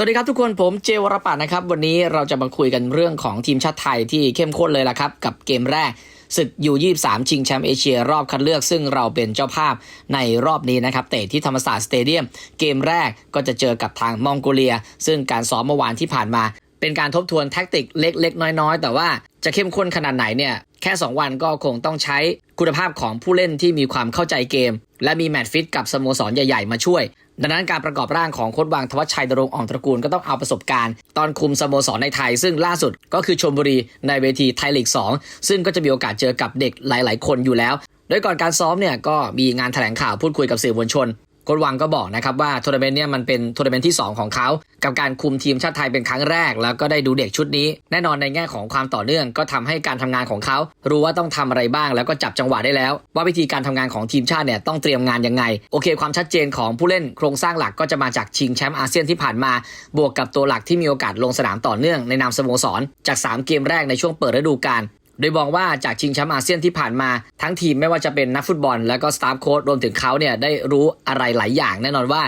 สวัสดีครับทุกคนผมเจวรปัตน์นะครับ วันนี้เราจะมาคุยกันเรื่องของทีมชาติไทยที่เข้มข้นเลยล่ะครับ กับเกมแรกศึกยู23ชิงแชมป์เอเชียรอบคัดเลือก ซึ่งเราเป็นเจ้าภาพในรอบนี้นะครับ เตะที่ธรรมศาสตร์สเตเดียม เกมแรกก็จะเจอกับทางมองโกเลีย ซึ่งการซ้อมเมื่อวานที่ผ่านมา เป็นการทบทวนแท็กติกเล็ก ๆ น้อย ๆ แต่ว่าจะเข้มข้นขนาดไหนเนี่ยแค่ 2 วันก็คงต้องใช้คุณภาพของผู้เล่นที่มีความเข้าใจเกม และมีแมตช์ฟิตกับสโมสรใหญ่ ๆ มาช่วย ดังนั้นการประกอบร่างของโค้ชวังทวัชชัยดรงอ่องตระกูลก็ต้องเอาประสบการณ์ ตอนคุมสโมสรในไทย ซึ่งล่าสุดก็คือชมบุรีในเวทีไทยลีก 2 ซึ่งก็จะมีโอกาสเจอกับเด็กหลาย ๆ คนอยู่แล้ว โดยก่อนการซ้อมเนี่ยก็มีงานแถลงข่าวพูดคุยกับสื่อมวลชน โค้ชวังก็บอกนะครับว่าทัวร์นาเมนต์เนี่ยมันเป็นทัวร์นาเมนต์ที่ 2 ของเขา กับการคุมทีมชาติไทยเป็นครั้งแรก แล้วก็ได้ดูเด็กชุดนี้ แน่นอนในแง่ของความต่อเนื่องก็ทำให้การทำงานของเขา รู้ว่าต้องทำอะไรบ้าง แล้วก็จับจังหวะได้แล้ว ว่าวิธีการทำงานของทีมชาติเนี่ยต้องเตรียมงานยังไง โอเค ความชัดเจนของผู้เล่นโครงสร้างหลักก็จะมาจากชิงแชมป์อาเซียนที่ผ่านมา บวกกับตัวหลักที่มีโอกาสลงสนามต่อเนื่องในนามสโมสร จาก 3 เกมแรกในช่วงเปิดฤดูกาล โดยมองว่าจากชิงแชมป์อาเซียนที่ผ่านมาทั้งทีมไม่ว่าจะเป็นนักฟุตบอล แล้วก็สตาฟโค้ชรวมถึงเขาเนี่ยได้รู้อะไรหลายอย่าง แน่นอนว่า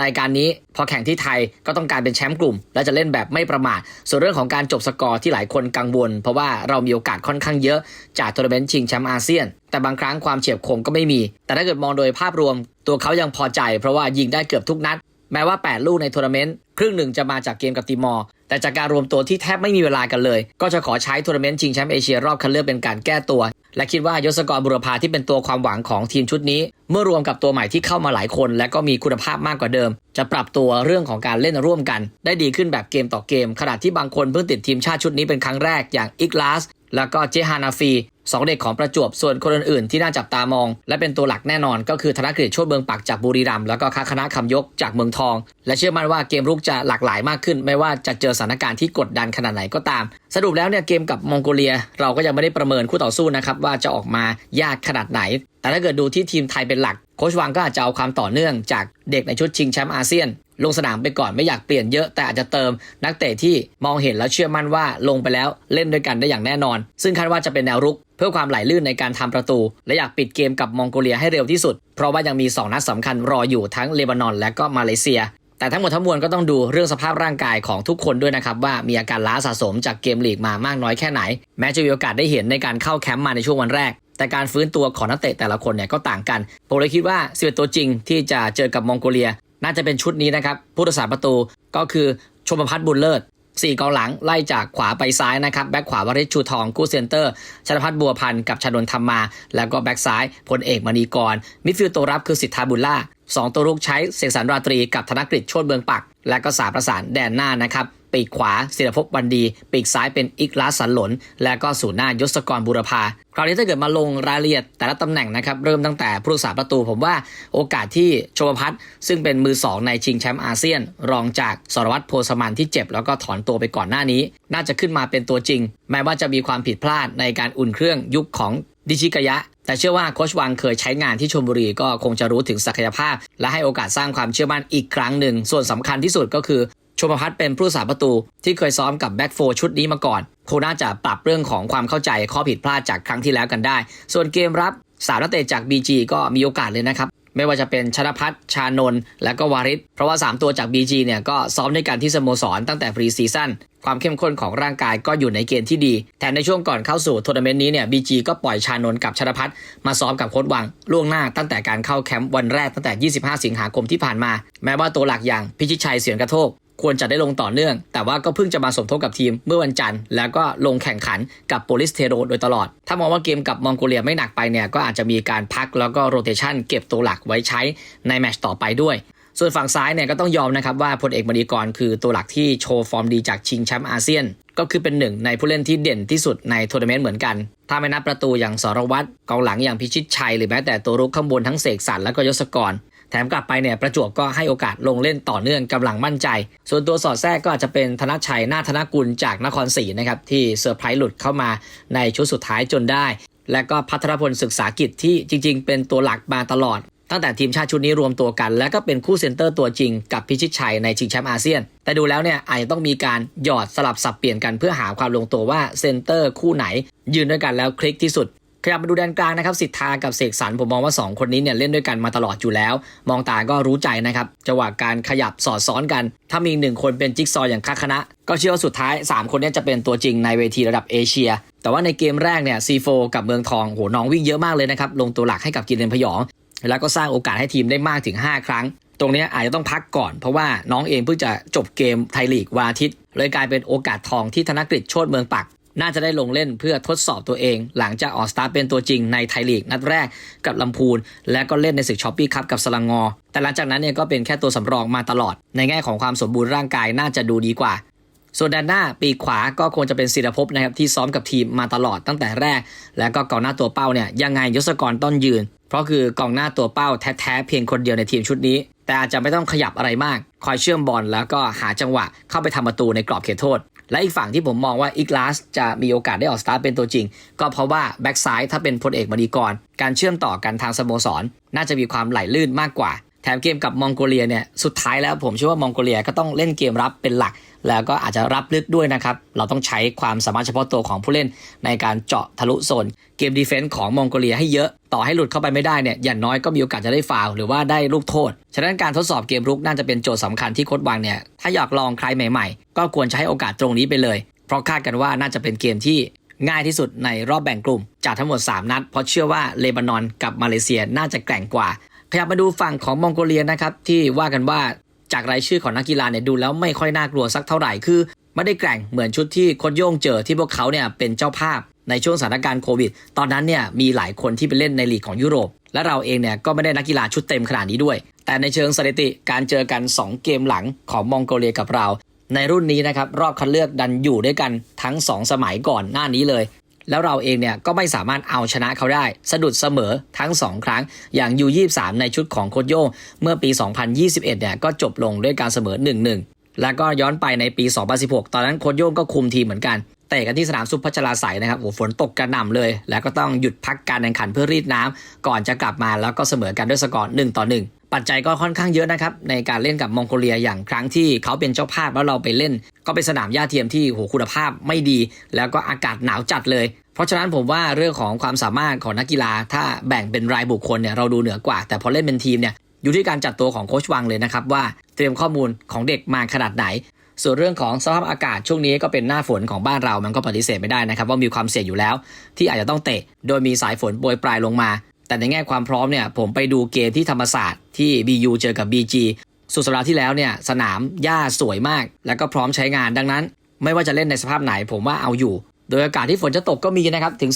รายการนี้พอแข่งที่ไทยก็ต้องการเป็นแชมป์กลุ่ม และจะเล่นแบบไม่ประมาท ส่วนเรื่องของการจบสกอร์ที่หลายคนกังวล เพราะว่าเรามีโอกาสค่อนข้างเยอะจากทัวร์นาเมนต์ชิงแชมป์อาเซียน แต่บางครั้งความเฉียบคมก็ไม่มี แต่ถ้าเกิดมองโดยภาพรวม ตัวเขายังพอใจ เพราะว่ายิงได้เกือบทุกนัด แม้ว่า 8 ลูกในทัวร์นาเมนต์ครึ่งหนึ่งจะมาจากเกมกับติมอร์ แต่จากการรวมตัวที่แทบไม่มีเวลากันเลย ก็จะขอใช้ทัวร์นาเมนต์ชิงแชมป์เอเชียรอบคัดเลือกเป็นการแก้ตัว และคิดว่ายศกรบุรพาที่เป็นตัวความหวังของทีมชุดนี้ เมื่อรวมกับตัวใหม่ที่เข้ามาหลายคน และก็มีคุณภาพมากกว่าเดิม จะปรับตัวเรื่องของการเล่นร่วมกัน ได้ดีขึ้นแบบเกมต่อเกมขณะที่บางคนเพิ่งติดทีมชาติชุดนี้เป็นครั้งแรกอย่างอิกลาสแล้วก็เจฮานาฟี สองเด็กของประจวบส่วนคนอื่นๆที่น่าจับตามอง และเป็นตัวหลักแน่นอน ก็คือธนกฤษโชติเบืองปักจากบุรีรัมย์แล้วก็คาคณะคำยกจากเมืองทอง และเชื่อมั่นว่าเกมรุกจะหลากหลายมากขึ้น ไม่ว่าจะเจอสถานการณ์ที่กดดันขนาดไหนก็ตาม สรุปแล้วเนี่ยเกมกับมองโกเลีย เราก็ยังไม่ได้ประเมินคู่ต่อสู้นะครับว่าจะออกมายากขนาดไหน แต่ถ้าเกิดดูที่ทีมไทยเป็นหลักโคชวังก็อาจจะเอาความต่อเนื่องจากเด็กในชุดชิงแชมป์อาเซียนลงสนามไปก่อนไม่อยากเปลี่ยนเยอะแต่อาจจะเติมนักเตะที่มองเห็นแล้วเชื่อมั่นว่าลงไปแล้วเล่นด้วยกันได้อย่างแน่นอน ซึ่งคาดว่าจะเป็นแนวรุก เพื่อความไหลลื่นในการทำประตู และอยากปิดเกมกับมองโกเลียให้เร็วที่สุด เพราะว่ายังมี 2 นัดสำคัญรออยู่ทั้งเลบานอน และก็มาเลเซีย แต่ทั้งหมดทั้งมวลก็ต้องดูเรื่องสภาพร่างกายของทุกคนด้วยนะครับว่ามีอาการล้าสะสมจากเกมลีกมามากน้อยแค่ไหน แม้จะมีโอกาสได้เห็นในการเข้าแคมป์มาในช่วงวันแรกแต่การฟื้นตัวของนักเตะแต่ละคนเนี่ยก็ต่างกัน ผมเลยคิดว่า11ตัวจริงที่จะเจอกับมองโกเลีย น่าจะเป็นชุดนี้นะครับ ผู้รักษาประตูก็คือชมพัฒน์บุญเลิศ สี่กองหลังไล่จากขวาไปซ้ายนะครับแบ็คขวาวริชชูทองกู้เซนเตอร์ชนพัฒน์บัวพันธ์กับชนนทธรรมมา แล้วก็แบ็คซ้ายพลเอกมณีกรมิดฟิลด์ตัวรับคือสิทธาบุญล่าสองตัวรุกใช้เสกสรรราตรีกับธนกฤษโชติเบืองปัก และก็สาประสานแดนหน้านะครับ ปีกขวาศิรภพวันดี ปีกซ้ายเป็นอิกลาสสันหลน และก็ศูนย์หน้ายศกรบุรพาคราวนี้ถ้าเกิดมาลงรายละเอียดแต่ละตำแหน่งนะครับเริ่มตั้งแต่ผู้รักษาประตูผมว่าโอกาสที่ชมพัฒน์ซึ่งเป็นมือสองในชิงแชมป์อาเซียน รองจากสรวัตรโพสมันที่เจ็บ แล้วก็ถอนตัวไปก่อนหน้านี้ น่าจะขึ้นมาเป็นตัวจริง แม้ว่าจะมีความผิดพลาดในการอุ่นเครื่องยุคของดิชิกายะ แต่เชื่อว่าโคชวังเคยใช้งานที่ชลบุรีก็คงจะรู้ถึงศักยภาพ และให้โอกาสสร้างความเชื่อมั่นอีกครั้งหนึ่ง ส่วนสำคัญที่สุดก็คือ ชมพัฒน์เป็นผู้สาประตูที่เคยซ้อมกับแบ็กโฟชุดนี้มาก่อนคงน่าจะปรับเรื่องของความเข้าใจข้อผิดพลาดจากครั้งที่แล้วกันได้ ส่วนเกมรับสามนักเตะจาก BG ก็มีโอกาสเลยนะครับ ไม่ว่าจะเป็นชนพัฒน์ชานนท์และก็วาริศเพราะว่า 3 ตัวจาก BG เนี่ยก็ซ้อมด้วยกันที่สโมสรตั้งแต่พรีซีซั่นความเข้มข้นของร่างกายก็อยู่ในเกณฑ์ที่ดี แถมในช่วงก่อนเข้าสู่ทัวร์นาเมนต์นี้เนี่ย BG ก็ปล่อยชานนท์กับชนพัฒน์มาซ้อมกับโค้ชวัง ล่วงหน้าตั้งแต่การเข้าแคมป์วันแรกตั้งแต่ 25 สิงหาคมที่ผ่านมา แม้ว่าตัวหลักอย่างพิชิตชัยเสียงกระโทก ควรจะได้ลงต่อเนื่อง แต่ว่าก็เพิ่งจะมาสมทบกับทีมเมื่อวันจันทร์ แล้วก็ลงแข่งขันกับโปลิสเทโรโดยตลอด ถ้ามองว่าเกมกับมองโกเลียไม่หนักไปเนี่ยก็อาจจะมีการพักแล้วก็โรเตชันเก็บตัวหลักไว้ใช้ในแมตช์ต่อไปด้วยส่วนฝั่งซ้ายเนี่ยก็ต้องยอมนะครับว่าพลเอกมณีกรคือตัวหลักที่โชว์ฟอร์มดีจากชิงแชมป์อาเซียน ก็คือเป็นหนึ่งในผู้เล่นที่เด่นที่สุดในทัวร์นาเมนต์เหมือนกัน ถ้าไม่นับประตูอย่างสรวัตรกองหลังอย่างพิชิตชัย หรือแม้แต่ตัวรุกข้างบนทั้งเสกสรรและก็ยศกร มกลับไปเนี่ยประจวบก็ให้โอกาสลงเล่นต่อเนื่องกำลังมั่นใจ ส่วนตัวสอดแทรกก็อาจจะเป็นธนชัยนาธนกุลจากนครศรีนะครับที่เซอร์ไพรส์หลุดเข้ามาในชุดสุดท้ายจนได้ และก็พัทรพลศึกษากิจที่จริง ๆ เป็นตัวหลักมาตลอด ตั้งแต่ทีมชาติชุดนี้รวมตัวกัน และก็เป็นคู่เซนเตอร์ตัวจริงกับพิชิตชัยในชิงแชมป์อาเซียน แต่ดูแล้วเนี่ยอาจจะต้องมีการหยอดสลับสับเปลี่ยนกันเพื่อหาความลงตัวว่าเซนเตอร์คู่ไหน ยืนด้วยกันแล้วคลิกที่สุด ขยับมาดูแดนกลางนะครับสิทธากับเสกสรรผมมองว่า 2 คนนี้เนี่ยเล่นด้วยกันมาตลอดอยู่แล้ว มองตาก็รู้ใจนะครับจังหวะการขยับสอดซ้อนกัน ถ้ามีหนึ่งคนเป็นจิ๊กซออย่างคาคณะ ก็เชื่อว่าสุดท้าย 3 คนนี้จะเป็นตัวจริงในเวทีระดับเอเชีย แต่ว่าในเกมแรกเนี่ยซีโฟกับเมืองทองโหน้องวิ่งเยอะมากเลยนะครับลงตัวหลักให้กับกินเลนพยอง แล้วก็สร้างโอกาสให้ทีมได้มากถึง 5 ครั้งตรงนี้อาจจะต้องพักก่อนเพราะว่าน้องเองเพิ่งจะจบเกมไทยลีกวันอาทิตย์เลยกลายเป็นโอกาสทองที่ธนกฤษโชดเมืองปัก น่าจะได้ลงเล่นเพื่อทดสอบตัวเอง หลังจากออกสตาร์ทเป็นตัวจริงในไทยลีกนัดแรกกับลำพูน และก็เล่นในศึกช้อปปี้คัพกับสลังงอ แต่หลังจากนั้นเนี่ยก็เป็นแค่ตัวสำรองมาตลอด ในแง่ของความสมบูรณ์ร่างกายน่าจะดูดีกว่า ส่วนด้านหน้าปีขวาก็ควรจะเป็นศิรภพนะครับที่ซ้อมกับทีมมาตลอดตั้งแต่แรก แล้วก็กองหน้าตัวเป้าเนี่ยยังไงยศกรต้นยืน เพราะคือกองหน้าตัวเป้าแท้ๆเพียงคนเดียวในทีมชุดนี้ แต่อาจจะไม่ต้องขยับอะไรมาก คอยเชื่อมบอลแล้วก็หาจังหวะเข้าไปทำประตูในกรอบเขตโทษ และอีกฝั่งที่ผมมองว่าอีกลาสจะมีโอกาสได้ออกสตาร์ทเป็นตัวจริง ก็เพราะว่าแบ็กซ้ายถ้าเป็นพลเอกมดีกร การเชื่อมต่อกันทางสโมสร น่าจะมีความไหลลื่นมากกว่า แถมเกมกับมองโกเลียเนี่ยสุดท้ายแล้วผมเชื่อว่ามองโกเลียก็ต้องเล่นเกมรับเป็นหลัก แล้วก็อาจจะรับลึกด้วยนะครับ เราต้องใช้ความสามารถเฉพาะตัวของผู้เล่นในการเจาะทะลุโซน เกมดีเฟนส์ของมองโกเลียให้เยอะต่อให้หลุดเข้าไปไม่ได้เนี่ยอย่างน้อยก็มีโอกาสจะได้ฟาวหรือว่าได้ลูกโทษ ฉะนั้นการทดสอบเกมรุกน่าจะเป็นโจทย์สำคัญที่โค้ชวังเนี่ยถ้าอยากลองใครใหม่ ๆ ก็ควรจะให้โอกาสตรงนี้ไปเลย เพราะคาดกันว่าน่าจะเป็นเกมที่ง่ายที่สุดในรอบแบ่งกลุ่มจากทั้งหมด 3 นัด เพราะเชื่อว่าเลบานอนกับมาเลเซียน่าจะแกร่งกว่าขยับมาดูฝั่งของมองโกเลียนะครับที่ว่ากันว่า จากรายชื่อของนักกีฬาเนี่ยดูแล้วไม่ค่อยน่ากลัวสักเท่าไหร่คือ ไม่ได้แกร่งเหมือนชุดที่โคดโย่งเจอที่พวกเขาเนี่ยเป็นเจ้าภาพในช่วงสถานการณ์โควิด ตอนนั้นเนี่ยมีหลายคนที่ไปเล่นในลีกของยุโรป และเราเองเนี่ยก็ไม่ได้นักกีฬาชุดเต็มขนาดนี้ด้วย แต่ในเชิงสถิติการเจอกัน 2 เกมหลังของมองโกเลียกับเรา ในรุ่นนี้นะครับรอบคัดเลือกดันอยู่ด้วยกันทั้ง 2 สมัยก่อนหน้านี้เลย แล้วเราเองเนี่ยก็ไม่สามารถเอาชนะเขาได้ สะดุดเสมอทั้ง 2 ครั้ง อย่าง U23 ในชุดของโคโย่งเมื่อปี 2021เนี่ยก็จบลงด้วยการเสมอ 1-1 แล้วก็ย้อนไปในปี 2016 ตอนนั้นโคโย่งก็คุมทีมเหมือนกันเตะกันที่สนามสุพัชราไสยนะครับโอ้ฝนตกกระหน่ำเลย แล้วก็ต้องหยุดพักการแข่งขันเพื่อรีดน้ำก่อนจะกลับมาแล้วก็เสมอกันด้วยสกอร์1ต่อ1 ปัจจัยก็ค่อนข้างเยอะนะครับ ในการเล่นกับมองโกเลียอย่างครั้งที่เขาเป็นเจ้าภาพแล้วเราไปเล่น ก็เป็นสนามหญ้าเทียมที่โหคุณภาพไม่ดี แล้วก็อากาศหนาวจัดเลย เพราะฉะนั้นผมว่าเรื่องของความสามารถของนักกีฬา ถ้าแบ่งเป็นรายบุคคลเนี่ยเราดูเหนือกว่า แต่พอเล่นเป็นทีมเนี่ยอยู่ที่การจัดตัวของโค้ชวังเลยนะครับว่าเตรียมข้อมูลของเด็กมาขนาดไหนส่วนเรื่องของสภาพอากาศช่วงนี้ก็เป็นหน้าฝนของบ้านเรามันก็ปฏิเสธไม่ได้นะครับ ว่ามีความเสี่ยงอยู่แล้ว ที่อาจจะต้องเตะ โดยมีสายฝนโปรยปลายลงมา แต่ในแง่ความพร้อมเนี่ยผมไปดูเกมที่ธรรมศาสตร์ที่ BU เจอกับ BG สุดสัปดาห์ที่แล้วเนี่ยสนามหญ้าสวยมาก แล้วก็พร้อมใช้งานดังนั้น ไม่ว่าจะเล่นในสภาพไหนผมว่าเอาอยู่ โดยอากาศที่ฝนจะตกก็มีนะครับ ถึง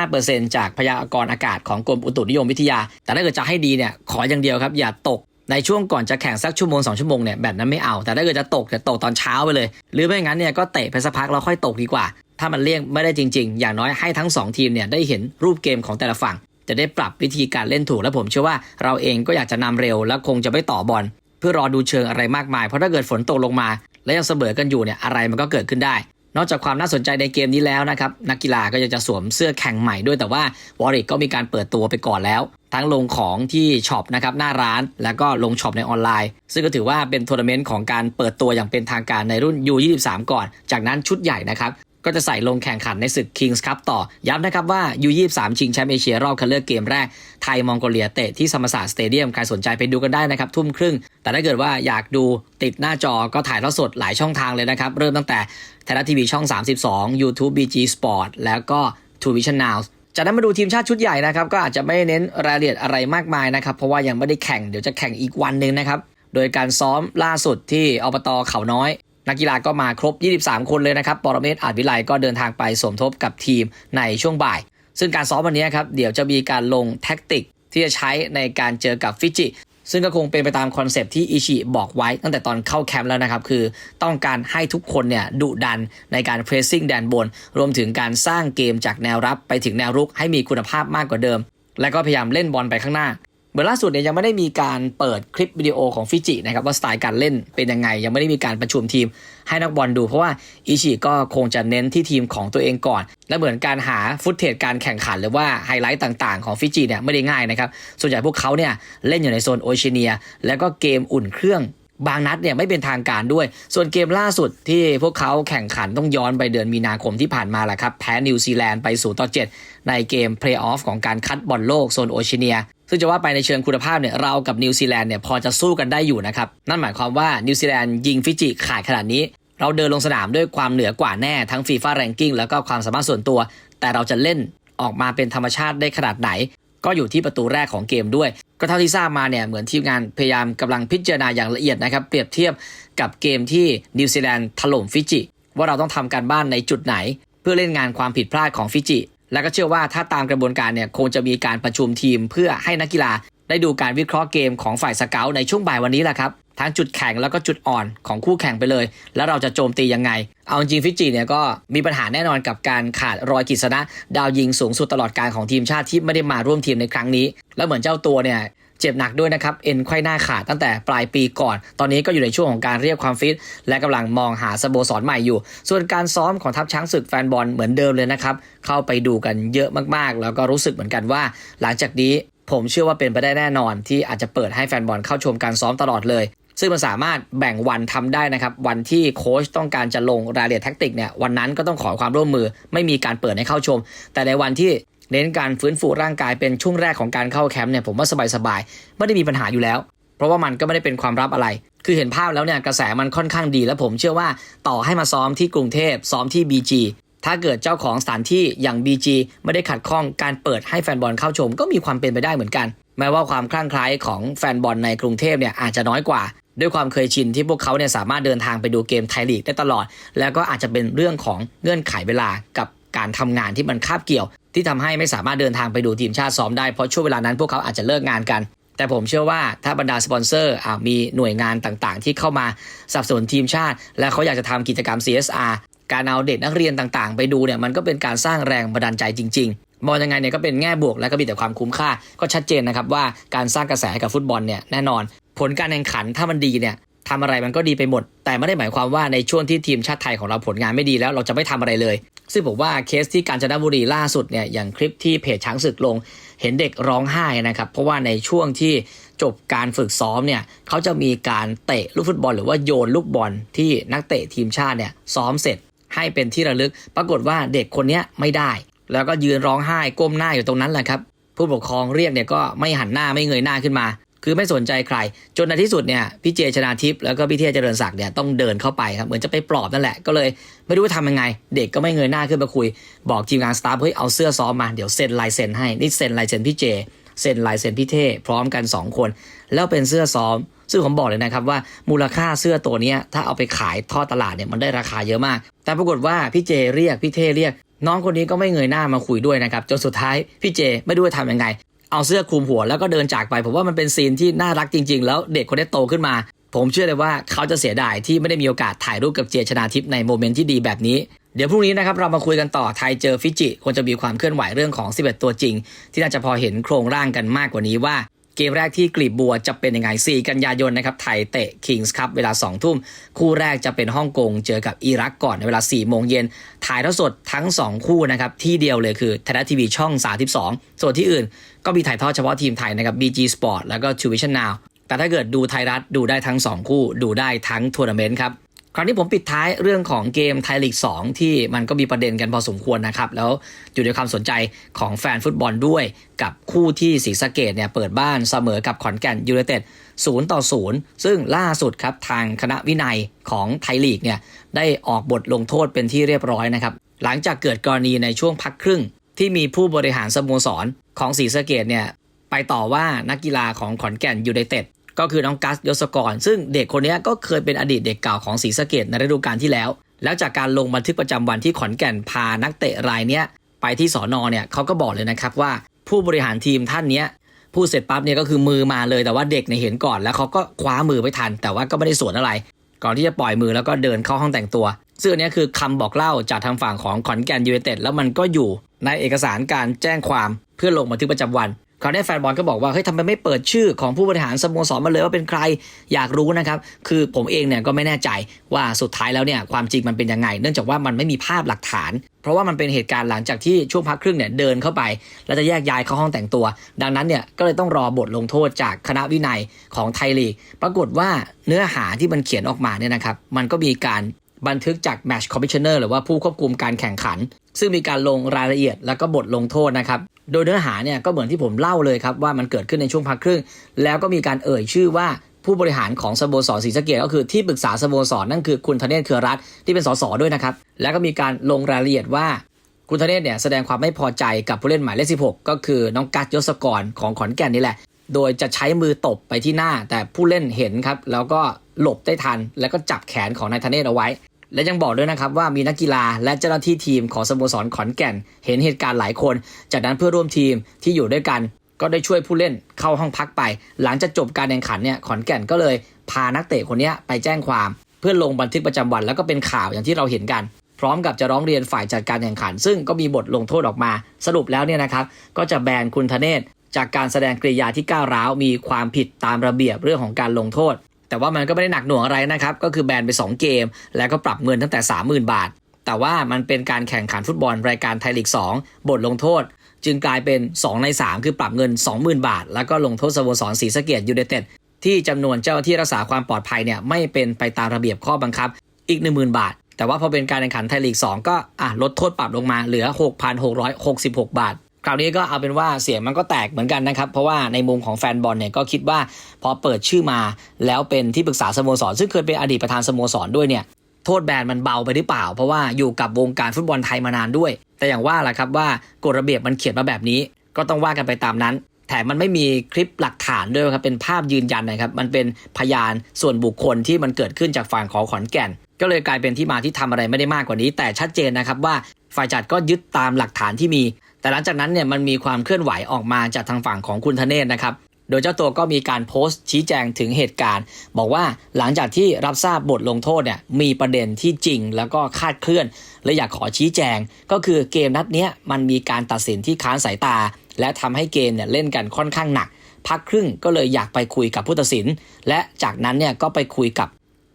45%จากพยากรณ์อากาศของกรมอุตุนิยมวิทยา แต่ถ้าเกิดจะให้ดีเนี่ยขออย่างเดียวครับ อย่าตกในช่วงก่อนจะแข่งสักชั่วโมงสองชั่วโมงเนี่ยแบบนั้นไม่เอา แต่ถ้าเกิดจะตกจะตกตอนเช้าไปเลย หรือไม่งั้นเนี่ยก็เตะไปสักพักแล้วค่อยตกดีกว่า ถ้ามันเลี่ยงไม่ได้จริง ๆ อย่างน้อยให้ทั้ง 2 ทีมเนี่ยได้เห็นรูปเกมของแต่ละฝั่ง จะได้ปรับวิธีการเล่นถูกและผมเชื่อว่าเราเองก็อยากจะนำเร็วและคงจะไม่ต่อบอล เพื่อรอดูเชิงอะไรมากมาย เพราะถ้าเกิดฝนตกลงมา และยังเสมอกันอยู่เนี่ยอะไรมันก็เกิดขึ้นได้ นอกจากความน่าสนใจในเกมนี้แล้วนะครับนักกีฬาก็ยังจะสวมเสื้อแข่งใหม่ด้วยแต่ว่าวอริกก็มีการเปิดตัวไปก่อนแล้ว ทั้งลงของที่ช็อปนะครับหน้าร้านแล้วก็ลงช็อปในออนไลน์ ซึ่งก็ถือว่าเป็นทัวร์นาเมนต์ของการเปิดตัวอย่างเป็นทางการในรุ่น U23 ก่อน จากนั้นชุดใหญ่นะครับ ก็จะใส่ลงแข่งขันในศึก Kings Cup ต่อ ย้ำนะครับว่า U23 ชิงแชมป์เอเชียรอบคัดเลือกเกมแรก ไทยมองโกเลียเตะที่สมศาสตร์สเตเดียม ใครสนใจไปดูกันได้นะครับทุ่มครึ่ง แต่ถ้าเกิดว่าอยากดูติดหน้าจอก็ถ่ายทอดสดหลายช่องทางเลยนะครับ เริ่มตั้งแต่ไทยรัฐทีวีช่อง 32 YouTube BG Sport แล้วก็ True Vision Now จากนั้นมาดูทีมชาติชุดใหญ่นะครับก็อาจจะไม่เน้นรายละเอียดอะไรมากมายนะครับเพราะว่ายังไม่ได้แข่งเดี๋ยวจะแข่งอีกวันหนึ่งนะครับโดยการซ้อมล่าสุดที่อบตเขาน้อย นักกีฬาก็มาครบ 23 คนเลยนะครับปรเมศอาจวิไลก็เดินทางไปสมทบกับทีมในช่วงบ่าย ซึ่งการซ้อมวันนี้ครับเดี๋ยวจะมีการลงแท็กติกที่จะใช้ในการเจอกับฟิจิ ซึ่งก็คงเป็นไปตามคอนเซปที่อิชิบอกไว้ตั้งแต่ตอนเข้าแคมป์แล้วนะครับ คือต้องการให้ทุกคนเนี่ยดุดันในการเพรสซิ่งแดนบน รวมถึงการสร้างเกมจากแนวรับไปถึงแนวรุกให้มีคุณภาพมากกว่าเดิม และก็พยายามเล่นบอลไปข้างหน้า มือนล่าสุดเนี่ยยังไม่ได้มีการเปิดคลิปวิดีโอของฟิจินะครับว่าสไตล์การเล่นเป็นยังไง ยังไม่ได้มีการประชุมทีมให้นักบอลดู เพราะว่าอิชิก็คงจะเน้นที่ทีมของตัวเองก่อน และเหมือนการหาฟุตเทจการแข่งขัน หรือว่าไฮไลท์ต่างๆ ของฟิจิเนี่ยไม่ได้ง่ายนะครับส่วนใหญ่พวกเขาเนี่ยเล่นอยู่ในโซนโอเชียเนียแล้วก็เกมอุ่นเครื่องบางนัดเนี่ยไม่เป็นทางการด้วย ส่วนเกมล่าสุดที่พวกเขาแข่งขันต้องย้อนไปเดือนมีนาคมที่ผ่านมาแหละครับ แพ้นิวซีแลนด์ไป0ต่อ7ในเกมเพลย์ออฟของการคัดบอลโลกโซนโอเชียเนีย ซึ่งจะว่าไปในเชิงคุณภาพเนี่ยเรากับนิวซีแลนด์เนี่ยพอจะสู้กันได้อยู่นะครับ นั่นหมายความว่านิวซีแลนด์ยิงฟิจิขาดขนาดนี้ เราเดินลงสนามด้วยความเหนือกว่าแน่ทั้งฟีฟ่าแรงกิ้งแล้วก็ความสามารถส่วนตัว แต่เราจะเล่นออกมาเป็นธรรมชาติได้ขนาดไหน ก็อยู่ที่ประตูแรกของเกมด้วย ก็เท่าที่ทราบมาเนี่ยเหมือนทีมงานพยายามกำลังพิจารณาอย่างละเอียดนะครับเปรียบเทียบกับเกมที่นิวซีแลนด์ถล่มฟิจิว่าเราต้องทำการบ้านในจุดไหน เพื่อเล่นงานความผิดพลาดของฟิจิ และก็เชื่อว่าถ้าตามกระบวนการเนี่ยคงจะมีการประชุมทีม เพื่อให้นักกีฬาได้ดูการวิเคราะห์เกมของฝ่ายสเกลในช่วงบ่ายวันนี้แหละครับทั้งจุดแข็งแล้วก็จุดอ่อนของคู่แข่งไปเลย แล้วเราจะโจมตียังไง เอาจริงฟิจิเนี่ยก็มีปัญหาแน่นอนกับการขาดรอยกิษณะดาวยิงสูงสุดตลอดการของทีมชาติที่ไม่ได้มาร่วมทีมในครั้งนี้ แล้วเหมือนเจ้าตัวเนี่ย เจ็บหนักด้วยนะครับ เอ็นไขว้หน้าขาดตั้งแต่ปลายปีก่อน ตอนนี้ก็อยู่ในช่วงของการเรียกความฟิต และกำลังมองหาสโมสรใหม่อยู่ ส่วนการซ้อมของทัพช้างศึกแฟนบอลเหมือนเดิมเลยนะครับ เข้าไปดูกันเยอะมากๆ แล้วก็รู้สึกเหมือนกันว่า หลังจากนี้ผมเชื่อว่าเป็นไปได้แน่นอน ที่อาจจะเปิดให้แฟนบอลเข้าชมการซ้อมตลอดเลยซึ่งมันสามารถแบ่งวันทำได้นะครับ วันที่โค้ชต้องการจะลงรายละเอียดแท็กติกเนี่ยวันนั้นก็ต้องขอความร่วมมือ ไม่มีการเปิดให้เข้าชม แต่ในวันที่ เน้นการฟื้นฟูร่างกายเป็นช่วงแรกของการเข้าแคมป์เนี่ยผมว่าสบายๆไม่ได้มีปัญหาอยู่แล้ว เพราะว่ามันก็ไม่ได้เป็นความลับอะไร คือเห็นภาพแล้วเนี่ยกระแสมันค่อนข้างดี และผมเชื่อว่าต่อให้มาซ้อมที่กรุงเทพซ้อมที่ BG ถ้าเกิดเจ้าของสถานที่อย่าง BG ไม่ได้ขัดข้องการเปิดให้แฟนบอลเข้าชม ก็มีความเป็นไปได้เหมือนกัน แม้ว่าความคลั่งไคล้ของแฟนบอลในกรุงเทพเนี่ยอาจจะน้อยกว่า ด้วยความเคยชินที่พวกเขาเนี่ยสามารถเดินทางไปดูเกมไทยลีกได้ตลอด แล้วก็อาจจะเป็นเรื่องของเงื่อนไขเวลากับการทำงานที่มันคาบเกี่ยว ที่ทำให้ไม่สามารถเดินทางไปดูทีมชาติซ้อมได้เพราะช่วงเวลานั้นพวกเขาอาจจะเลิกงานกัน แต่ผมเชื่อว่าถ้าบรรดาสปอนเซอร์มีหน่วยงานต่างๆ ที่เข้ามาสนับสนุนทีมชาติ และเขาอยากจะทำกิจกรรม CSR การเอาเด็กนักเรียนต่างๆ ไปดูเนี่ยมันก็เป็นการสร้างแรงบันดาลใจจริง ๆ มองยังไงเนี่ยก็เป็นแง่บวกและก็มีแต่ความคุ้มค่า ก็ชัดเจนนะครับว่าการสร้างกระแสให้กับฟุตบอลเนี่ยแน่นอน ผลการแข่งขันถ้ามันดีเนี่ย ทำอะไรมันก็ดีไปหมด แต่ไม่ได้หมายความว่าในช่วงที่ทีมชาติไทยของเราผลงานไม่ดีแล้วเราจะไม่ทำอะไรเลย ซึ่งผมว่าเคสที่กาญจนบุรีล่าสุดเนี่ยอย่างคลิปที่เพจช้างศึกลง เห็นเด็กร้องไห้นะครับเพราะว่าในช่วงที่จบการฝึกซ้อมเนี่ยเขาจะมีการเตะลูกฟุตบอล หรือว่าโยนลูกบอลที่นักเตะทีมชาติเนี่ยซ้อมเสร็จให้เป็นที่ระลึก ปรากฏว่าเด็กคนนี้ไม่ได้ แล้วก็ยืนร้องไห้ก้มหน้าอยู่ตรงนั้นแหละครับผู้ปกครองเรียกเนี่ยก็ไม่หันหน้าไม่เงยหน้าขึ้นมา คือไม่สนใจใคร จนในที่สุดเนี่ยพี่เจชนาทิพย์แล้วก็พี่เทพเจริญศักดิ์เนี่ยต้องเดินเข้าไปครับเหมือนจะไปปลอบนั่นแหละก็เลยไม่รู้ว่าทำยังไง เด็กก็ไม่เงยหน้าขึ้นมาคุย บอกทีมงานสตาฟเฮ้ยเอาเสื้อซ้อมมาเดี๋ยวเซ็นลายเซ็นให้นี่เซ็นลายเซ็นพี่เจเซ็นลายเซ็นพี่เทพพร้อมกัน 2 คน แล้วเป็นเสื้อซ้อม ซึ่งผมบอกเลยนะครับว่ามูลค่าเสื้อตัวนี้ถ้าเอาไปขายทอดตลาดเนี่ยมันได้ราคาเยอะมาก แต่ปรากฏว่าพี่เจเรียกพี่เทเรียกน้องคนนี้ก็ไม่เงยหน้ามาคุยด้วยนะครับจนสุดท้ายพี่เจไม่รู้จะทำยังไง เอาเสื้อคลุมหัวแล้วก็เดินจากไป ผมว่ามันเป็นซีนที่น่ารักจริง ๆ แล้วเด็กคนนี้โตขึ้นมา ผมเชื่อเลยว่าเขาจะเสียดายที่ไม่ได้มีโอกาสถ่ายรูปกับเจชนาทิพย์ในโมเมนต์ที่ดีแบบนี้เดี๋ยวพรุ่งนี้นะครับเรามาคุยกันต่อไทยเจอฟิจิควรจะมีความเคลื่อนไหวเรื่องของ 11 ตัวจริง ที่น่าจะพอเห็นโครงร่างกันมากกว่านี้ว่า เกมแรกที่กลีบบัวจะเป็นยังไง 4 กันยายนนะครับ ไทยเตะคิงส์คัพเวลา 2 ทุ่ม คู่แรกจะเป็นฮ่องกงเจอกับอิรักก่อนในเวลา 4 โมงเย็น ถ่ายทอดสดทั้ง 2 คู่นะครับ ที่เดียวเลยคือไทยรัฐทีวีช่อง 32 ส่วนที่อื่น ก็มีถ่ายทอดเฉพาะทีมไทยนะครับ BG Sport แล้วก็ t u v i s i o n Now แต่ถ้าเกิดดูไทยรัฐดูได้ทั้ง 2 คู่ ดูได้ทั้งทัวร์นาเมนต์ครับ คราวนี้ผมปิดท้ายเรื่องของเกมไทยลีก 2 ที่มันก็มีประเด็นกันพอสมควรนะครับ แล้วอยู่ในความสนใจของแฟนฟุตบอลด้วยกับคู่ที่ศรีสะเกดเนี่ยเปิดบ้านเสมอกับขอนแก่นยูไนเต็ด0ต่อ 0 ซึ่งล่าสุดครับทางคณะวินัยของไทยลีกเนี่ยได้ออกบทลงโทษเป็นที่เรียบร้อยนะครับ หลังจากเกิดกรณีในช่วงพักครึ่ง ที่มีผู้บริหารสโมสรของศรีสะเกดเนี่ยไปต่อว่านักกีฬาของขอนแก่นยูไนเต็ด ก็คือน้องกัสยศกร ซึ่งเด็กคนนี้ก็เคยเป็นอดีตเด็กเก่าของศรีสะเกดในฤดูกาลที่แล้ว แล้วจากการลงบันทึกประจำวันที่ขอนแก่นพานักเตะรายเนี้ยไปที่สอนอเนี่ยเขาก็บอกเลยนะครับว่าผู้บริหารทีมท่านเนี้ยพูดเสร็จปั๊บเนี่ยก็คือมือมาเลยแต่ว่าเด็กเนี่ยเห็นก่อน แล้วเขาก็คว้ามือไม่ทัน แต่ว่าก็ไม่ได้สวนอะไร ก่อนที่จะปล่อยมือแล้วก็เดินเข้าห้องแต่งตัว ซึ่งอันเนี้ยคือคำบอกเล่าจากทางฝั่งของขอนแก่นยูไนเต็ดแล้วมันก็อยู่ในเอกสารการแจ้งความเพื่อลงบันทึกประจำวัน คราวนี้แฟนบอลก็บอกว่าเฮ้ยทำไมไม่เปิดชื่อของผู้บริหารสโมสรมาเลยว่าเป็นใครอยากรู้นะครับ คือผมเองเนี่ยก็ไม่แน่ใจว่าสุดท้ายแล้วเนี่ยความจริงมันเป็นยังไง เนื่องจากว่ามันไม่มีภาพหลักฐาน เพราะว่ามันเป็นเหตุการณ์หลังจากที่ช่วงพักครึ่งเนี่ยเดินเข้าไป แล้วจะแยกย้ายเข้าห้องแต่งตัว ดังนั้นเนี่ยก็เลยต้องรอบทลงโทษจากคณะวินัยของไทยลีกปรากฏว่าเนื้อหาที่มันเขียนออกมาเนี่ยนะครับ มันก็มีการ บันทึกจากแมชคอมมิชเนอร์หรือว่าผู้ควบคุมการแข่งขัน ซึ่งมีการลงรายละเอียดแล้วก็บทลงโทษนะครับ โดยเนื้อหาเนี่ยก็เหมือนที่ผมเล่าเลยครับว่ามันเกิดขึ้นในช่วงพักครึ่ง แล้วก็มีการเอ่ยชื่อว่าผู้บริหารของสโมสรศรีสะเกดก็คือที่ปรึกษาสโมสรนั่นคือคุณธเนศเครือรัตน์ที่เป็นสสด้วยนะครับ แล้วก็มีการลงรายละเอียดว่าคุณธเนศเนี่ยแสดงความไม่พอใจกับผู้เล่นหมายเลข 16 ก็คือน้องกัตยศกรของขอนแก่นนี่แหละ โดยจะใช้มือตบไปที่หน้า แต่ผู้เล่นเห็นครับ แล้วก็หลบได้ทัน แล้วก็จับแขนของนายธเนศเอาไว้ และยังบอกด้วยนะครับว่ามีนักกีฬาและเจ้าหน้าที่ทีมของสโมสรขอนแก่น เห็นเหตุการณ์หลายคน จากนั้นเพื่อร่วมทีมที่อยู่ด้วยกัน ก็ได้ช่วยผู้เล่นเข้าห้องพักไป หลังจากจบการแข่งขันเนี่ยขอนแก่นก็เลยพานักเตะคนนี้ไปแจ้งความ เพื่อลงบันทึกประจำวัน แล้วก็เป็นข่าวอย่างที่เราเห็นกัน พร้อมกับจะร้องเรียนฝ่ายจัดการแข่งขัน ซึ่งก็มีบทลงโทษออกมา สรุปแล้วเนี่ยนะครับก็จะแบนคุณธเนศจากการแสดงกริยาที่ก้าวร้าวมีความผิดตามระเบียบเรื่องของการลงโทษ แต่ว่ามันก็ไม่ได้หนักหน่วงอะไรนะครับ ก็คือแบนไป 2 เกม แล้วก็ปรับเงินตั้งแต่ 30,000 บาท แต่ว่ามันเป็นการแข่งขันฟุตบอลรายการไทยลีก 2 บทลงโทษ จึงกลายเป็น 2 ใน 3 คือปรับเงิน 20,000 บาท แล้วก็ลงโทษสโมสรศรีสะเกดยูไนเต็ดที่จำนวนเจ้าหน้าที่รักษาความปลอดภัยเนี่ยไม่เป็นไปตามระเบียบข้อบังคับอีก 10,000 บาท แต่ว่าพอเป็นการแข่งขันไทยลีก 2 ก็อะลดโทษปรับลงมาเหลือ 6,666 บาท คราวนี้ก็เอาเป็นว่าเสียงมันก็แตกเหมือนกันนะครับ เพราะว่าในมุมของแฟนบอลเนี่ยก็คิดว่าพอเปิดชื่อมาแล้วเป็นที่ปรึกษาสโมสร ซึ่งเคยเป็นอดีตประธานสโมสรด้วยเนี่ยโทษแบนมันเบาไปหรือเปล่า เพราะว่าอยู่กับวงการฟุตบอลไทยมานานด้วย แต่อย่างว่าแหละครับว่ากฎระเบียบมันเขียนมาแบบนี้ ก็ต้องว่ากันไปตามนั้นแถมมันไม่มีคลิปหลักฐานด้วยครับเป็นภาพยืนยันนะครับ มันเป็นพยานส่วนบุคคลที่มันเกิดขึ้นจากฝั่งของขอนแก่น ก็เลยกลายเป็นที่มาที่ทำอะไรไม่ได้มากกว่านี้ แต่ชัดเจนนะครับว่าฝ่ายจัดก็ยึดตามหลักฐานที่มี แต่หลังจากนั้นเนี่ยมันมีความเคลื่อนไหวออกมาจากทางฝั่งของคุณธเนศนะครับ โดยเจ้าตัวก็มีการโพสต์ชี้แจงถึงเหตุการณ์ บอกว่าหลังจากที่รับทราบบทลงโทษเนี่ยมีประเด็นที่จริงแล้วก็คาดเคลื่อน และอยากขอชี้แจง ก็คือเกมนัดเนี้ยมันมีการตัดสินที่ค้านสายตา และทำให้เกมเนี่ยเล่นกันค่อนข้างหนัก พักครึ่งก็เลยอยากไปคุยกับผู้ตัดสิน และจากนั้นเนี่ยก็ไปคุยกับ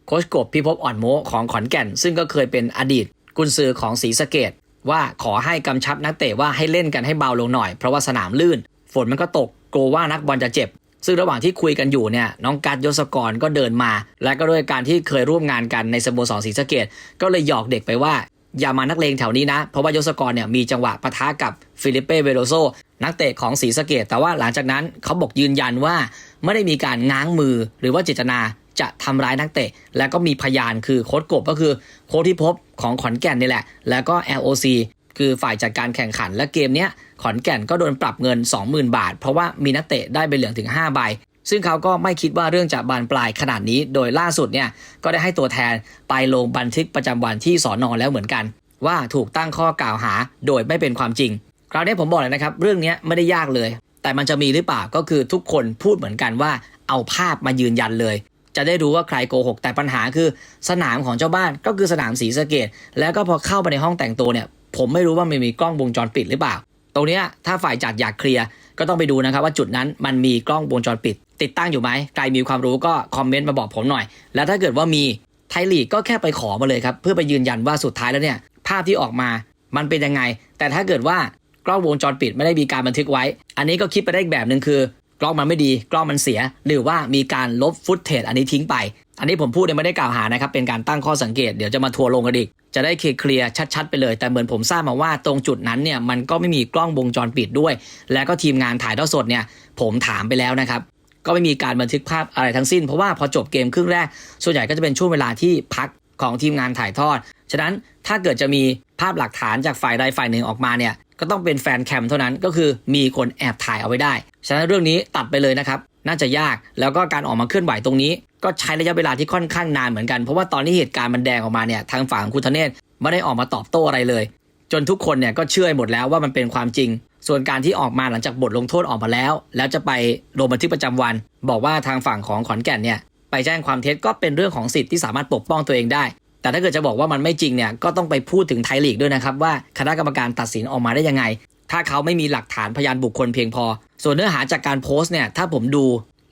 โคชกบพิภพอ่อนโมของขอนแก่น ซึ่งก็เคยเป็นอดีตกุนซือของศรีสะเกด ว่าขอให้กำชับนักเตะว่าให้เล่นกันให้เบาลงหน่อย เพราะว่าสนามลื่น ฝนมันก็ตกกลัวว่านักบอลจะเจ็บ ซึ่งระหว่างที่คุยกันอยู่เนี่ยน้องกัดยศกรก็เดินมา และก็ด้วยการที่เคยร่วมงานกันในสโมสรศรีสะเกดก็เลยหยอกเด็กไปว่าอย่ามานักเลงแถวนี้นะ เพราะว่ายศกรเนี่ยมีจังหวะปะทะกับฟิลิปเป้เวโรโซนักเตะของศรีสะเกดแต่ว่าหลังจากนั้นเขาบอกยืนยันว่าไม่ได้มีการง้างมือหรือว่าเจตนา จะทำร้ายนักเตะ และก็มีพยานคือโค้ชกบก็คือโค้ชที่พบของขอนแก่นนี่แหละ แล้วก็ LOC คือฝ่ายจัดการแข่งขันและเกมเนี้ยขอนแก่นก็โดนปรับเงิน 20,000 บาท เพราะว่ามีนักเตะได้ใบเหลืองถึง 5 ใบ ซึ่งเขาก็ไม่คิดว่าเรื่องจะบานปลายขนาดนี้ โดยล่าสุดเนี่ยก็ได้ให้ตัวแทนไปลงบันทึกประจำวันที่สอนอแล้วเหมือนกัน ว่าถูกตั้งข้อกล่าวหาโดยไม่เป็นความจริง คราวนี้ผมบอกเลยนะครับ เรื่องนี้ไม่ได้ยากเลย แต่มันจะมีหรือเปล่าก็คือทุกคนพูดเหมือนกันว่าเอาภาพมายืนยันเลย จะได้รู้ว่าใครโกหก แต่ปัญหาคือสนามของเจ้าบ้านก็คือสนามศรีสะเกดแล้วก็พอเข้าไปในห้องแต่งตัวเนี่ย ผมไม่รู้ว่ามันมีกล้องวงจรปิดหรือเปล่า ตรงนี้ถ้าฝ่ายจัดอยากเคลียร์ก็ต้องไปดูนะครับว่าจุดนั้นมันมีกล้องวงจรปิด ติดตั้งอยู่ไหมใครมีความรู้ก็คอมเมนต์มาบอกผมหน่อย แล้วถ้าเกิดว่ามีไทยลีกก็แค่ไปขอมาเลยครับเพื่อไปยืนยันว่าสุดท้ายแล้วเนี่ยภาพที่ออกมามันเป็นยังไง แต่ถ้าเกิดว่ากล้องวงจรปิดไม่ได้มีการบันทึกไว้ อันนี้ก็คิดไปได้อีกแบบหนึ่งคือ กล้องมันไม่ดี กล้องมันเสีย หรือว่ามีการลบฟุตเทจอันนี้ทิ้งไป อันนี้ผมพูดเนี่ยไม่ได้กล่าวหานะครับ เป็นการตั้งข้อสังเกต เดี๋ยวจะมาทัวร์ลงกันอีก จะได้เคลียร์ชัด ๆ ไปเลย แต่เหมือนผมทราบมาว่าตรงจุดนั้นเนี่ยมันก็ไม่มีกล้องวงจรปิดด้วย แล้วก็ทีมงานถ่ายทอดสดเนี่ยผมถามไปแล้วนะครับก็ไม่มีการบันทึกภาพอะไรทั้งสิ้น เพราะว่าพอจบเกมครึ่งแรก ส่วนใหญ่ก็จะเป็นช่วงเวลาที่พักของทีมงานถ่ายทอด ฉะนั้นถ้าเกิดจะมีภาพหลักฐานจากฝ่ายใดฝ่ายหนึ่งออกมาเนี่ย ก็ต้องเป็นแฟนแคมเท่านั้นก็คือมีคนแอบถ่ายเอาไว้ได้ ฉะนั้นเรื่องนี้ตัดไปเลยนะครับ น่าจะยากแล้วก็การออกมาเคลื่อนไหวตรงนี้ ก็ใช้ระยะเวลาที่ค่อนข้างนานเหมือนกัน เพราะว่าตอนที่เหตุการณ์มันแดงออกมาเนี่ยทางฝั่งของคุณธเนศไม่ได้ออกมาตอบโต้อะไรเลย จนทุกคนเนี่ยก็เชื่อหมดแล้วว่ามันเป็นความจริง ส่วนการที่ออกมาหลังจากบทลงโทษออกมาแล้ว แล้วจะไปลงบันทึกประจำวัน บอกว่าทางฝั่งของขอนแก่นเนี่ยไปแจ้งความเท็จก็เป็นเรื่องของสิทธิ์ที่สามารถปกป้องตัวเองได้ แต่ถ้าเกิดจะบอกว่ามันไม่จริงเนี่ยก็ต้องไปพูดถึงไทยลีกด้วยนะครับว่าคณะกรรมการตัดสินออกมาได้ยังไง ถ้าเขาไม่มีหลักฐานพยานบุคคลเพียงพอ ส่วนเนื้อหาจากการโพสต์เนี่ยถ้าผมดู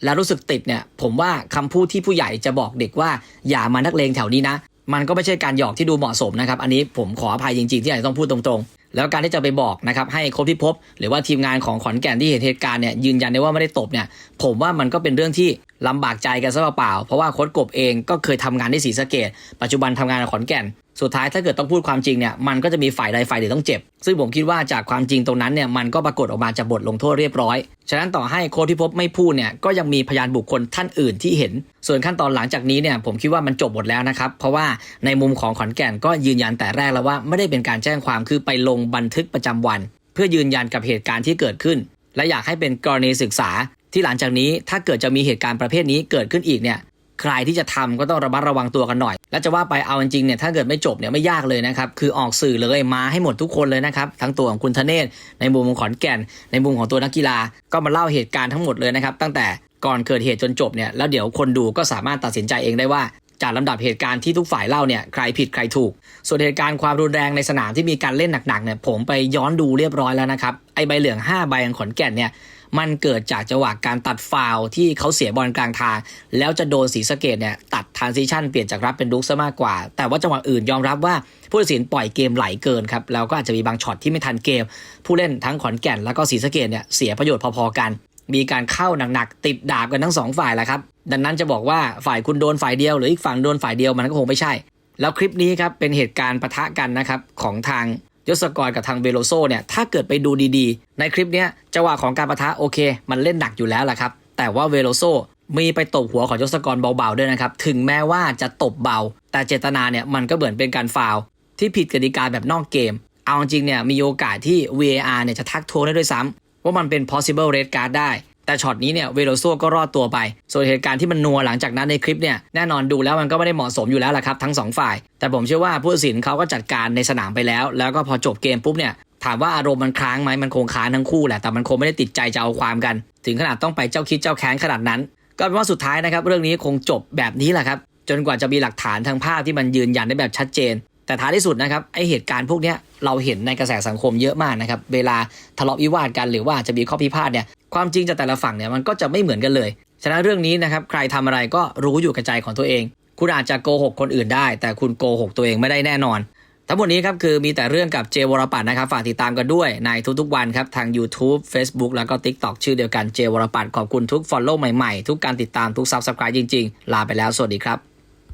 แล้วรู้สึกติดเนี่ยผมว่าคำพูดที่ผู้ใหญ่จะบอกเด็กว่าอย่ามานักเลงแถวนี้นะ มันก็ไม่ใช่การหยอกที่ดูเหมาะสมนะครับอันนี้ผมขออภัยจริงๆ ที่อาจจะต้องพูดตรงๆ แล้วการที่จะไปบอกนะครับให้โค้ชพิภพหรือว่าทีมงานของขอนแก่นที่เห็นเหตุการณ์เนี่ยยืนยันได้ว่าไม่ได้ตบเนี่ยผมว่ามันก็เป็นเรื่องที่ ลำบากใจกันซะเปล่าเพราะว่าโค้ชกบเองก็เคยทำงานที่ศรีสะเกดปัจจุบันทำงานในขอนแก่น สุดท้ายถ้าเกิดต้องพูดความจริงเนี่ยมันก็จะมีฝ่ายใดฝ่ายหนึ่งต้องเจ็บ ซึ่งผมคิดว่าจากความจริงตรงนั้นเนี่ยมันก็ปรากฏออกมาจากบทลงโทษเรียบร้อย ฉะนั้นต่อให้โค้ชพิภพบไม่พูดเนี่ยก็ยังมีพยานบุคคลท่านอื่นที่เห็น ส่วนขั้นตอนหลังจากนี้เนี่ยผมคิดว่ามันจบหมดแล้วนะครับเพราะว่าในมุมของขอนแก่นก็ยืนยันแต่แรกแล้วว่าไม่ได้เป็นการแจ้งความคือไปลงบันทึกประจำวัน เพื่อยืนยันกับเหตุการณ์ที่เกิดขึ้นและอยากให้เป็นกรณีศึกษา ที่หลังจากนี้ถ้าเกิดจะมีเหตุการณ์ประเภทนี้เกิดขึ้นอีกเนี่ยใครที่จะทำก็ต้องระมัดระวังตัวกันหน่อย และจะว่าไปเอาจริงเนี่ยถ้าเกิดไม่จบเนี่ยไม่ยากเลยนะครับ คือออกสื่อเลยมาให้หมดทุกคนเลยนะครับ ทั้งตัวของคุณธเนศในมุมของขอนแก่น ในมุมของตัวนักกีฬา ก็มาเล่าเหตุการณ์ทั้งหมดเลยนะครับ ตั้งแต่ก่อนเกิดเหตุจนจบเนี่ยแล้วเดี๋ยวคนดูก็สามารถตัดสินใจเองได้ว่าจากลำดับเหตุการณ์ที่ทุกฝ่ายเล่าเนี่ยใครผิดใครถูก ส่วนเหตุการณ์ความรุนแรงในสนามที่มีการเล่นหนักๆเนี่ยผมไปย้อนดูเรียบร้อยแล้วนะครับไอใบเหลือง5ใบของขอนแก่นเนี่ย มันเกิดจากจังหวะการตัดฟาวที่เขาเสียบอลกลางทาง แล้วจะโดนศรีสะเกดเนี่ยตัดทรานซิชันเปลี่ยนจากรับเป็นลุกซะมากกว่า แต่ว่าจังหวะอื่นยอมรับว่าผู้ตัดสินปล่อยเกมไหลเกินครับแล้วก็อาจจะมีบางช็อตที่ไม่ทันเกม ผู้เล่นทั้งขอนแก่นแล้วก็ศรีสะเกดเนี่ยเสียประโยชน์พอๆกัน มีการเข้าหนักๆติดดาบกันทั้งสองฝ่ายแหละครับดังนั้นจะบอกว่าฝ่ายคุณโดนฝ่ายเดียว หรืออีกฝั่งโดนฝ่ายเดียวมันก็คงไม่ใช่ แล้วคลิปนี้ครับเป็นเหตุการณ์ปะทะกันนะครับของทาง ยศกรกับทางเบโลโซเนี่ยถ้าเกิดไปดูดีๆ ในคลิปเนี้ยจังหวะของการปะทะโอเค มันเล่นหนักอยู่แล้วแหละครับ แต่ว่าเวโลโซมีไปตบหัวของยศกรเบาๆด้วยนะครับ ถึงแม้ว่าจะตบเบา แต่เจตนาเนี่ยมันก็เหมือนเป็นการฟาวที่ผิดกติกาแบบนอกเกม เอาจริงเนี่ยมีโอกาสที่ VAR เนี่ยจะทักท้วงได้ด้วยซ้ำว่ามันเป็น possible red card ได้ แต่ช็อตนี้เนี่ยเวโรโซก็รอดตัวไป ส่วนเหตุการณ์ที่มันนัวหลังจากนั้นในคลิปเนี่ยแน่นอนดูแล้วมันก็ไม่ได้เหมาะสมอยู่แล้วละครับทั้งสองฝ่าย แต่ผมเชื่อว่าผู้ตัดสินเขาก็จัดการในสนามไปแล้ว แล้วก็พอจบเกมปุ๊บเนี่ยถามว่าอารมณ์มันค้างไหมมันคงค้างทั้งคู่แหละแต่มันคงไม่ได้ติดใจจะเอาความกัน ถึงขนาดต้องไปเจ้าคิดเจ้าแค้นขนาดนั้น ก็เป็นว่าสุดท้ายนะครับ เรื่องนี้คงจบแบบนี้แหละครับ จนกว่าจะมีหลักฐานทางภาพที่มันยืนยันได้แบบชัดเจน แต่ท้ายที่สุดนะครับไอเหตุการณ์พวกนี้เราเห็นในกระแสสังคมเยอะมากนะครับเวลาทะเลาะวิวาทกันหรือว่าจะมีข้อพิพาทเนี่ย ความจริงจากแต่ละฝั่งเนี่ยมันก็จะไม่เหมือนกันเลย ฉะนั้นเรื่องนี้นะครับใครทำอะไรก็รู้อยู่กับใจของตัวเอง คุณอาจจะโกหกคนอื่นได้ แต่คุณโกหกตัวเองไม่ได้แน่นอน ทั้งหมดนี้ครับคือมีแต่เรื่องกับเจวรปัตนะครับฝากติดตามกันด้วยในทุกๆวันครับทาง YouTube Facebook แล้วก็ TikTok ชื่อเดียวกันเจวรปัตขอบคุณทุก Follow ใหม่ๆ ทุกการติดตามทุก Subscribe จริง ๆ ลาไปแล้วสวัสดีครับ